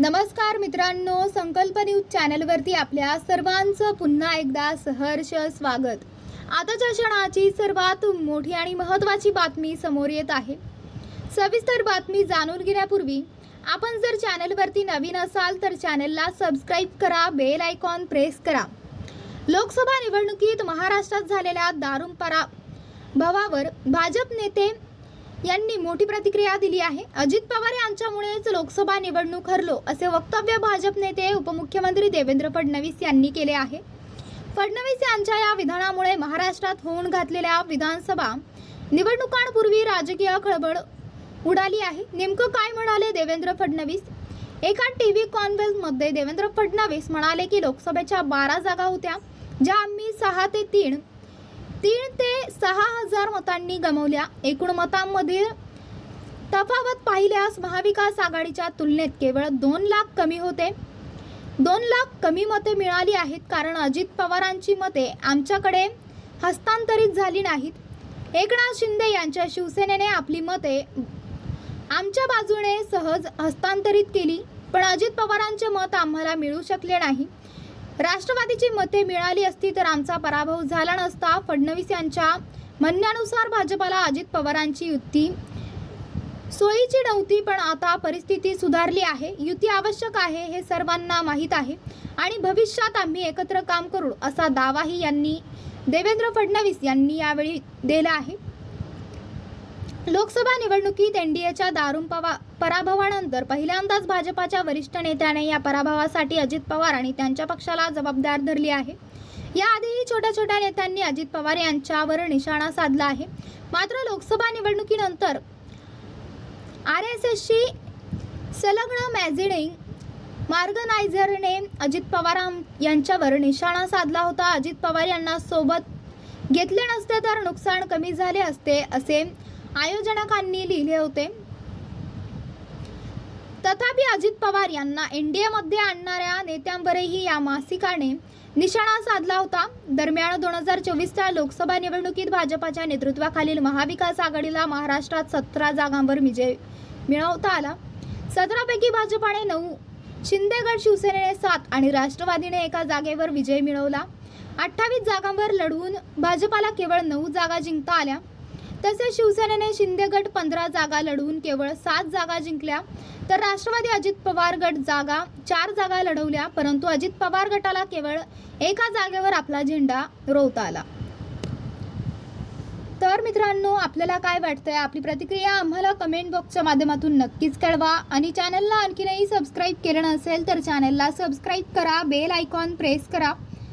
नमस्कार मित्रांनो संकल्प न्यूज चॅनलवरती आपल्या सर्वांचं पुन्हा एकदा सहर्ष स्वागत. आताच्या क्षणाची सर्वात मोठी आणि महत्त्वाची बातमी समोर येत आहे. सविस्तर बातमी जाणून घेण्यापूर्वी आपण जर चॅनलवरती नवीन असाल तर चॅनलला सबस्क्राईब करा बेल आयकॉन प्रेस करा. लोकसभा निवडणुकीत महाराष्ट्रात झालेल्या दारुम पराभवावर भाजप नेते यांनी मोठी प्रतिक्रिया दिली आहे. अजित पवार यांच्यामुळेच लोकसभा निवडणूक हरलो असे वक्तव्य भाजप नेते उपमुख्यमंत्री देवेंद्र फडणवीस यांनी केले आहे. फडणवीस यांच्या या विधानामुळे महाराष्ट्रात होऊन घातलेल्या विधानसभा निवडणुकांपूर्वी राजकीय खळबळ उडाली आहे. नेमकं काय म्हणाले देवेंद्र फडणवीस? एका टी व्ही कॉन्फरन्समध्ये देवेंद्र फडणवीस म्हणाले की लोकसभेच्या बारा जागा होत्या ज्या आम्ही सहा ते तीन तीन ते सहा हजार मतांनी गमावल्या. एकूण मतांमधील तफावत पाहिल्यास महाविकास आघाडीच्या तुलनेत केवळ दोन लाख कमी होते. दोन लाख कमी मते मिळाली आहेत कारण अजित पवारांची मते आमच्याकडे हस्तांतरित झाली नाहीत. एकनाथ शिंदे यांच्या शिवसेनेने आपली मते आमच्या बाजूने सहज हस्तांतरित केली पण अजित पवारांचे मत आम्हाला मिळू शकले नाही. राष्ट्रवादीची मते मिळाली असती तर आमचा पराभव झाला नसता. फडणवीस यांच्या म्हणण्यानुसार भाजपाला अजित पवारांची युती सोयीची नव्हती पण आता परिस्थिती सुधारली आहे. युती आवश्यक आहे हे सर्वांना माहीत आहे आणि भविष्यात आम्ही एकत्र काम करू असा दावाही यांनी देवेंद्र फडणवीस यांनी यावेळी दिला आहे. लोकसभा निवडणुकीत एनडीएच्या दारुण पवा पराभवानंतर पहिल्यांदाच भाजपाच्या वरिष्ठ नेत्याने या पराभवासाठी अजित पवार आणि त्यांच्या पक्षाला जबाबदार धरली आहे. याआधीही छोट्या छोट्या नेत्यांनी अजित पवार यांच्यावर निशाणा साधला आहे. मात्र लोकसभा निवडणुकीनंतर आर एस एसशी संलग्न मॅझिडिंग मार्गनायझरने अजित पवार यांच्यावर निशाणा साधला होता. अजित पवार यांना सोबत घेतले नसते तर नुकसान कमी झाले असते असे आयोजकांनी लिहिले होते. तथापि अजित पवार यांना एनडीएमध्ये आणणाऱ्या नेत्यांवरही या मासिकाने निशाणा साधला होता. दरम्यान दोन हजार चोवीसच्या लोकसभा निवडणुकीत भाजपाच्या नेतृत्वाखालील महाविकास आघाडीला महाराष्ट्रात सतरा जागांवर विजय मिळवता आला. सतरापैकी भाजपाने नऊ शिंदेगड शिवसेनेने सात आणि राष्ट्रवादीने एका जागेवर विजय मिळवला. अठ्ठावीस जागांवर लढवून भाजपाला केवळ नऊ जागा जिंकता आल्या. तसेच शिवसेनेने शिंदे गट पंधरा जागा लढवून केवळ सात जागा जिंकल्या. तर राष्ट्रवादी अजित पवार गट जागा चार जागा लढवल्या परंतु अजित पवार गटाला केवळ एका जागेवर आपला झेंडा रोवता आला. तर मित्रांनो आपल्याला काय वाटतंय? आपली प्रतिक्रिया आम्हाला कमेंट बॉक्सच्या माध्यमातून नक्कीच कळवा. आणि चॅनलला आणखीनही सबस्क्राईब केलं नसेल तर चॅनलला सबस्क्राईब करा बेल आयकॉन प्रेस करा.